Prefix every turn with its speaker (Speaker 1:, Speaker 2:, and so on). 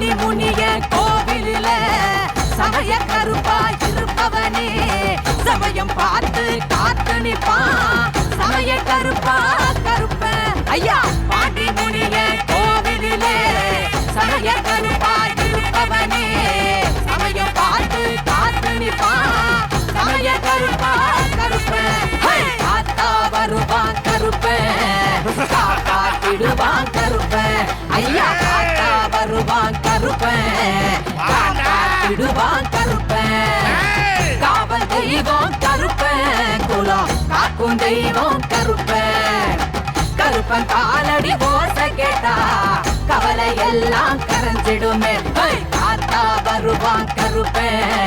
Speaker 1: பாண்டி முனிய கோவிலில சமய கருப்பா இருப்பவனே. சமயம் பார்த்து காத்து நிப்பான் சமய கருப்பா கருப்ப. ஐயா பாண்டி முனிய கோவிலிலே சமய கருப்பா இருப்பவனே. சமயம் பார்த்து காத்து நிப்பான் சமய கருப்பா கருப்ப. தாத்தா வருவான் கருப்ப. காத்திடுவான் கருப்ப. ஐயா தாத்தா வருவான் கருப்பன் கருப்பன் காவல் தெய்வம் கருப்பன் குலம் காக்கும் தெய்வம் கருப்பன் கருப்பன் காலடி ஓசை கேட்டா கவலை எல்லாம் கரைஞ்சிடுமே ஹை! காத்தா வருவான் கருப்பன்